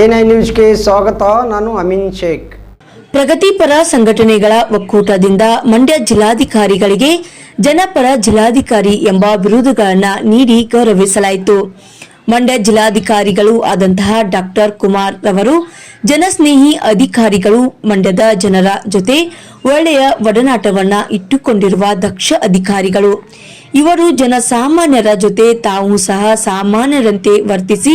NI ನ್ಯೂಸ್ಗೆ ಸ್ವಾಗತ, ನಾನು ಅಮಿನ್ ಶೇಖ್. ಪ್ರಗತಿಪರ ಸಂಘಟನೆಗಳ ಒಕ್ಕೂಟದಿಂದ ಮಂಡ್ಯ ಜಿಲ್ಲಾಧಿಕಾರಿಗಳಿಗೆ ಜನಪರ ಜಿಲ್ಲಾಧಿಕಾರಿ ಎಂಬ ಬಿರುದುಗಳನ್ನು ನೀಡಿ ಗೌರವಿಸಲಾಯಿತು. ಮಂಡ್ಯ ಜಿಲ್ಲಾಧಿಕಾರಿಗಳು ಆದಂತಹ ಡಾಕ್ಟರ್ ಕುಮಾರ್ ರವರು, ಜನಸ್ನೇಹಿ ಅಧಿಕಾರಿಗಳು, ಮಂಡ್ಯದ ಜನರ ಜೊತೆ ಒಳ್ಳೆಯ ಒಡನಾಟವನ್ನು ಇಟ್ಟುಕೊಂಡಿರುವ ದಕ್ಷ ಅಧಿಕಾರಿಗಳು. ಇವರು ಜನಸಾಮಾನ್ಯರ ಜೊತೆ ತಾವು ಸಹ ಸಾಮಾನ್ಯರಂತೆ ವರ್ತಿಸಿ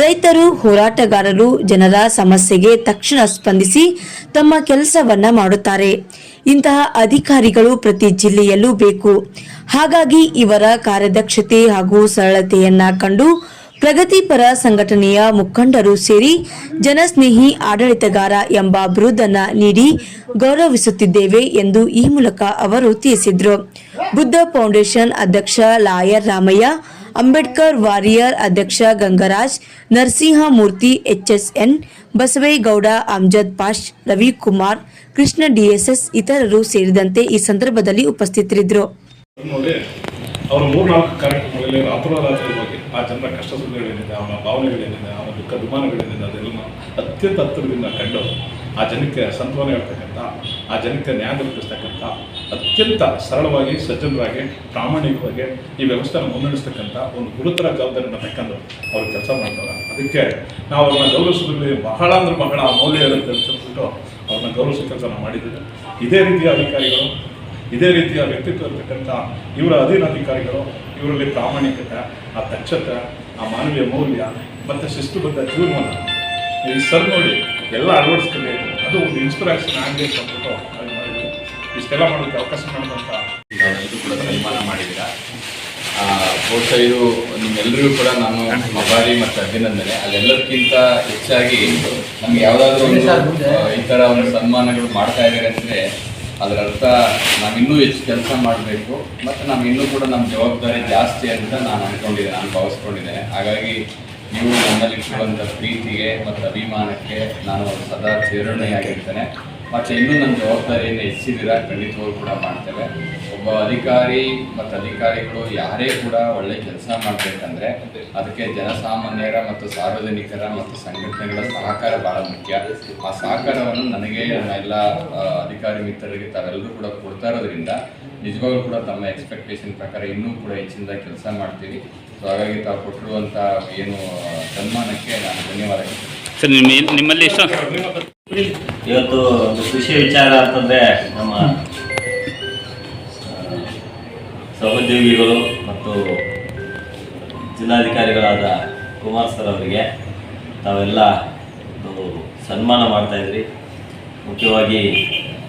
ರೈತರು, ಹೋರಾಟಗಾರರು ಜನರ ಸಮಸ್ಯೆಗೆ ತಕ್ಷಣ ಸ್ಪಂದಿಸಿ ತಮ್ಮ ಕೆಲಸವನ್ನ ಮಾಡುತ್ತಾರೆ. ಇಂತಹ ಅಧಿಕಾರಿಗಳು ಪ್ರತಿ ಜಿಲ್ಲೆಯಲ್ಲೂ ಬೇಕು. ಹಾಗಾಗಿ ಇವರ ಕಾರ್ಯದಕ್ಷತೆ ಹಾಗೂ ಸರಳತೆಯನ್ನ ಕಂಡು ಪ್ರಗತಿಪರ ಸಂಘಟನೆಯ ಮುಖಂಡರು ಸೇರಿ ಜನಸ್ನೇಹಿ ಆಡಳಿತಗಾರ ಎಂಬ ಬಿರುದನ್ನ ನೀಡಿ ಗೌರವಿಸುತ್ತಿದ್ದೇವೆ ಎಂದು ಈ ಮೂಲಕ ಅವರು ತಿಳಿಸಿದರು. ಬುದ್ಧ ಫೌಂಡೇಶನ್ ಅಧ್ಯಕ್ಷ ಲಾಯರ್ ರಾಮಯ್ಯ ಅಂಬೇಡ್ಕರ್ ವಾರಿಯರ್ ಅಧ್ಯಕ್ಷ ಗಂಗರಾಜ್, ನರಸಿಂಹಮೂರ್ತಿ, ಎಚ್ಎಸ್ಎನ್, ಬಸವೇಗೌಡ ಅಮ್ಜದ್ ಪಾಷ್, ರವಿಕುಮಾರ್, ಕೃಷ್ಣ ಡಿಎಸ್ಎಸ್ ಇತರರು ಸೇರಿದಂತೆ ಈ ಸಂದರ್ಭದಲ್ಲಿ ಉಪಸ್ಥಿತರಿದ್ದರು. ಅವರು ಅವರ ಮೂರ್ನಾಲ್ಕು ಕಾರ್ಯಕ್ರಮಗಳಲ್ಲಿ ರಾತ್ರೋರಾತ್ರಿ ಹೋಗಿ ಆ ಜನರ ಕಷ್ಟ ಸುಖಗಳೇನಿದೆ ಅವನ ಭಾವನೆಗಳೇನಿದೆ ಅವನ ದುಃಖ ಅಭಿಮಾನಗಳೇನಿದೆ ಅದೆಲ್ಲ ಅತ್ಯಂತ ಹತ್ತಿರದಿಂದ ಕಂಡು ಆ ಜನಕ್ಕೆ ಸಂತೋಷ ಹೇಳ್ತಕ್ಕಂಥ ಆ ಜನಕ್ಕೆ ನ್ಯಾಯ ದೊರಕಿಸ್ತಕ್ಕಂಥ, ಅತ್ಯಂತ ಸರಳವಾಗಿ, ಸಜ್ಜನರಾಗಿ, ಪ್ರಾಮಾಣಿಕವಾಗಿ ಈ ವ್ಯವಸ್ಥೆನ ಮುನ್ನಡೆಸ್ತಕ್ಕಂಥ ಒಂದು ಗುರುತರ ಜವಾಬ್ದಾರಿಯನ್ನು ತಕ್ಕಂಡು ಅವರು ಕೆಲಸ ಮಾಡ್ತಾರೆ. ಅದಕ್ಕೆ ನಾವು ಅವ್ರನ್ನ ಗೌರವಿಸೋದ್ರಲ್ಲಿ ಬಹಳ ಅಂದ್ರೆ ಬಹಳ ಮೌಲ್ಯ ಅಂತ ಹೇಳ್ಬಿಟ್ಟು ಅವ್ರನ್ನ ಗೌರವಿಸೋ ಕೆಲಸ ಮಾಡಿದ್ದೀವಿ. ಇದೇ ರೀತಿಯ ಅಧಿಕಾರಿಗಳು, ಇದೇ ರೀತಿಯ ವ್ಯಕ್ತಿತ್ವ ಇರ್ತಕ್ಕಂಥ ಇವರ ಅಧೀನ ಅಧಿಕಾರಿಗಳು, ಇವರಲ್ಲಿ ಪ್ರಾಮಾಣಿಕತೆ, ಆ ದಕ್ಷತೆ, ಆ ಮಾನವೀಯ ಮೌಲ್ಯ, ಮತ್ತು ಶಿಸ್ತುಬದ್ಧ ಜೀವನ ಈ ಸರ್ ನೋಡಿ ಎಲ್ಲ ಅಳವಡಿಸ್ಕೊಳ್ಳಿ ಅದು ಒಂದು ಇನ್ಸ್ಪಿರೇಷನ್ ಆಗಿದೆ ಅಂತ ಅಂದ್ಬಿಟ್ಟು ಇಷ್ಟೆಲ್ಲ ಮಾಡೋಕ್ಕೆ ಅವಕಾಶ ಮಾಡಿದಂಥ ಇದು ಕೂಡ ಸನ್ಮಾನ ಮಾಡಿದ್ದೀರಾ? ಆ, ಬಹುಶಃ ಇದು ನಿಮ್ಮೆಲ್ಲರಿಗೂ ಕೂಡ ನಾನು ಮಬಾರಿ ಮತ್ತು ಅಭಿನಂದನೆ. ಅದೆಲ್ಲದಕ್ಕಿಂತ ಹೆಚ್ಚಾಗಿ ನಮ್ಗೆ ಯಾವುದಾದ್ರೂ ಒಂದು ಈ ಥರ ಒಂದು ಸನ್ಮಾನಗಳು ಮಾಡ್ತಾ ಇದ್ದಾರೆ ಅಂದರೆ ಅದರ ಅರ್ಥ ನಾವು ಇನ್ನೂ ಹೆಚ್ಚು ಕೆಲಸ ಮಾಡಬೇಕು. ಮತ್ತು ನಾವು ಇನ್ನೂ ಕೂಡ ನಮ್ಮ ಜವಾಬ್ದಾರಿ ಜಾಸ್ತಿ ಅಂತ ನಾನು ಅಂದ್ಕೊಂಡಿದ್ದೆ ನಾನು ಭಾವಿಸ್ಕೊಂಡಿದ್ದೇನೆ. ಹಾಗಾಗಿ ನೀವು ನನ್ನಲ್ಲಿ ಇಟ್ಟಿರುವಂಥ ಪ್ರೀತಿಗೆ ಮತ್ತು ಅಭಿಮಾನಕ್ಕೆ ನಾನು ಸದಾ ಪ್ರೇರಣೆಯಾಗಿರ್ತೇನೆ. ಮತ್ತು ಇನ್ನೂ ನನ್ನ ಜವಾಬ್ದಾರಿಯನ್ನು ಹೆಚ್ಚಿದ್ದೀರಾ ಖಂಡಿತವಾಗೂ ಕೂಡ ಮಾಡ್ತೇವೆ. ಒಬ್ಬ ಅಧಿಕಾರಿ ಮತ್ತು ಅಧಿಕಾರಿಗಳು ಯಾರೇ ಕೂಡ ಒಳ್ಳೆ ಕೆಲಸ ಮಾಡಬೇಕಂದ್ರೆ ಅದಕ್ಕೆ ಜನಸಾಮಾನ್ಯರ ಮತ್ತು ಸಾರ್ವಜನಿಕರ ಮತ್ತು ಸಂಘಟನೆಗಳ ಸಹಕಾರ ಬಹಳ ಮುಖ್ಯ. ಆ ಸಹಕಾರವನ್ನು ನನಗೆ ನಮ್ಮ ಎಲ್ಲ ಅಧಿಕಾರಿ ಮಿತ್ರರಿಗೆ ತಾವೆಲ್ಲರೂ ಕೂಡ ಕೊಡ್ತಾ ಇರೋದ್ರಿಂದ ನಿಜವಾಗ್ಲೂ ಕೂಡ ತಮ್ಮ ಎಕ್ಸ್ಪೆಕ್ಟೇಷನ್ ಪ್ರಕಾರ ಇನ್ನೂ ಕೂಡ ಹೆಚ್ಚಿನದ ಕೆಲಸ ಮಾಡ್ತೀವಿ ಸೊ ಹಾಗಾಗಿ ತಾವು ಕೊಟ್ಟಿರುವಂಥ ಏನು ಸನ್ಮಾನಕ್ಕೆ ನಾನು ಧನ್ಯವಾದ ಸರ್ ನಿಮ್ಮ ನಿಮ್ಮಲ್ಲಿ ಎಷ್ಟು ಇವತ್ತು ಒಂದು ಕೃಷಿ ವಿಚಾರ ಅಂತಂದರೆ ನಮ್ಮ ಸಹೋದ್ಯೋಗಿಗಳು ಮತ್ತು ಜಿಲ್ಲಾಧಿಕಾರಿಗಳಾದ ಕುಮಾರ್ ಸರ್ ಅವರಿಗೆ ತಾವೆಲ್ಲ ಒಂದು ಸನ್ಮಾನ ಮಾಡ್ತಾಯಿದ್ರಿ ಮುಖ್ಯವಾಗಿ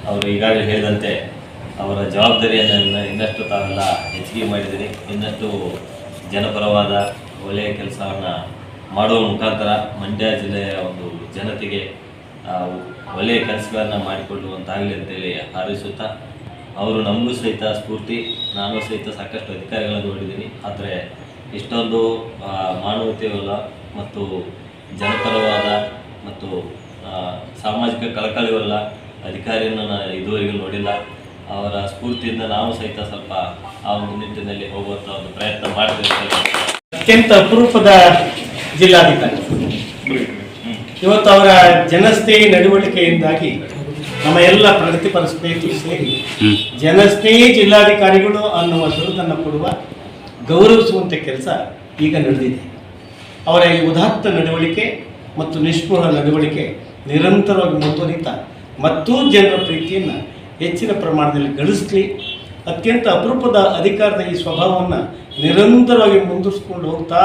ಅವರು ಈಗಾಗಲೇ ಹೇಳಿದಂತೆ ಅವರ ಜವಾಬ್ದಾರಿಯನ್ನು ಇನ್ನಷ್ಟು ತಾವೆಲ್ಲ ಹೆಚ್ಚಿಗೆ ಮಾಡಿದ್ದೀರಿ ಇನ್ನಷ್ಟು ಜನಪರವಾದ ಒಳ್ಳೆಯ ಕೆಲಸವನ್ನು ಮಾಡುವ ಮುಖಾಂತರ ಮಂಡ್ಯ ಜಿಲ್ಲೆಯ ಒಂದು ಜನತೆಗೆ ಒಳ್ಳೆಯ ಕೆಲಸಗಳನ್ನು ಮಾಡಿಕೊಳ್ಳುವಂತಾಗಲಿ ಅಂತೇಳಿ ಹಾರೈಸುತ್ತಾ ಅವರು ನಮಗೂ ಸಹಿತ ಸ್ಫೂರ್ತಿ ನಾನು ಸಹಿತ ಸಾಕಷ್ಟು ಅಧಿಕಾರಿಗಳನ್ನು ನೋಡಿದ್ದೀನಿ. ಆದರೆ ಇಷ್ಟೊಂದು ಮಾನವತೆಯುಳ್ಳ ಮತ್ತು ಜನಪರವಾದ ಮತ್ತು ಸಾಮಾಜಿಕ ಕಳಕಳಿಯುಳ್ಳ ಅಧಿಕಾರಿಯನ್ನು ನಾನು ಇದುವರೆಗೂ ನೋಡಿಲ್ಲ. ಅವರ ಸ್ಫೂರ್ತಿಯಿಂದ ನಾವು ಸಹಿತ ಸ್ವಲ್ಪ ಆ ಒಂದು ನಿಟ್ಟಿನಲ್ಲಿ ಹೋಗುವಂಥ ಒಂದು ಪ್ರಯತ್ನ ಮಾಡಬೇಕು ಅತ್ಯಂತ ಅಪರೂಪದ ಜಿಲ್ಲಾಧಿಕಾರಿ. ಇವತ್ತು ಅವರ ಜನಸ್ಥೆ ನಡವಳಿಕೆಯಿಂದಾಗಿ ನಮ್ಮ ಎಲ್ಲ ಪ್ರಗತಿಪರ ಸ್ನೇಹಿತರು ಸೇರಿ ಜನಸ್ನೇಹಿ ಜಿಲ್ಲಾಧಿಕಾರಿಗಳು ಅನ್ನುವ ಬಿರುದನ್ನು ಕೊಡುವ ಗೌರವಿಸುವಂಥ ಕೆಲಸ ಈಗ ನಡೆದಿದೆ. ಅವರ ಈ ಉದಾತ್ತ ನಡವಳಿಕೆ ಮತ್ತು ನಿಷ್ಪೃಹ ನಡವಳಿಕೆ ನಿರಂತರವಾಗಿ ಮುಂದುವರಿತಾ ಮತ್ತೂ ಜನರ ಪ್ರೀತಿಯನ್ನು ಹೆಚ್ಚಿನ ಪ್ರಮಾಣದಲ್ಲಿ ಗಳಿಸಲಿ ಅತ್ಯಂತ ಅಪರೂಪದ ಅಧಿಕಾರದ ಈ ಸ್ವಭಾವವನ್ನು ನಿರಂತರವಾಗಿ ಮುಂದುವರಿಸ್ಕೊಂಡು ಹೋಗ್ತಾ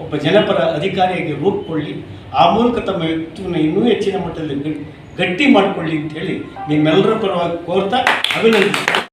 ಒಬ್ಬ ಜನಪರ ಅಧಿಕಾರಿಯಾಗಿ ರೂಪುಕೊಳ್ಳಿ ಆ ಮೂಲಕ ತಮ್ಮ ವ್ಯಕ್ತಿಯನ್ನು ಇನ್ನೂ ಹೆಚ್ಚಿನ ಮಟ್ಟದಲ್ಲಿ ಗಟ್ಟಿ ಮಾಡ್ಕೊಳ್ಳಿ ಅಂತ ಹೇಳಿ ನಿಮ್ಮೆಲ್ಲರ ಪರವಾಗಿ ಕೋರ್ತಾ ಅಭಿನಂದಿಸ್ತೀನಿ.